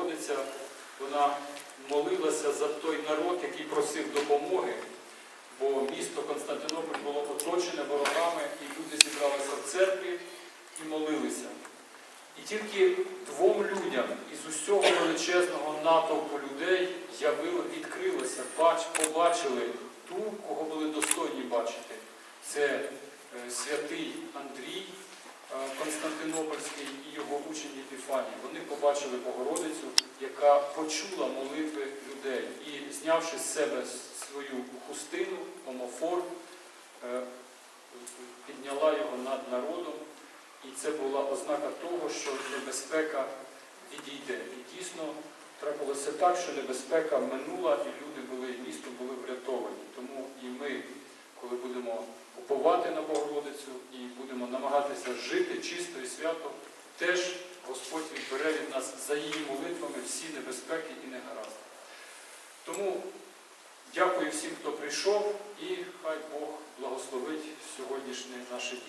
Богородиця, вона молилася за той народ, який просив допомоги, бо місто Константинополь було оточене ворогами, і люди зібралися в церкві і молилися. І тільки двом людям із усього величезного натовпу людей явило, відкрилося, бач, побачили ту, кого були достойні бачити. Це е, святий Андрій е, Константинопольський і його учень Вони побачили Богородицю, яка почула молитви людей і, знявши з себе свою хустину, омофор, е, підняла його над народом. І це була ознака того, що небезпека відійде. І дійсно трапилося так, що небезпека минула, і люди були, і місто були врятовані. Тому і ми, коли будемо уповати на Богородицю і будемо намагатися жити чисто і свято, теж Господь відбере від нас за її молитвами всі небезпеки і негаразди. Тому дякую всім, хто прийшов, і хай Бог благословить сьогоднішнє наше діяння.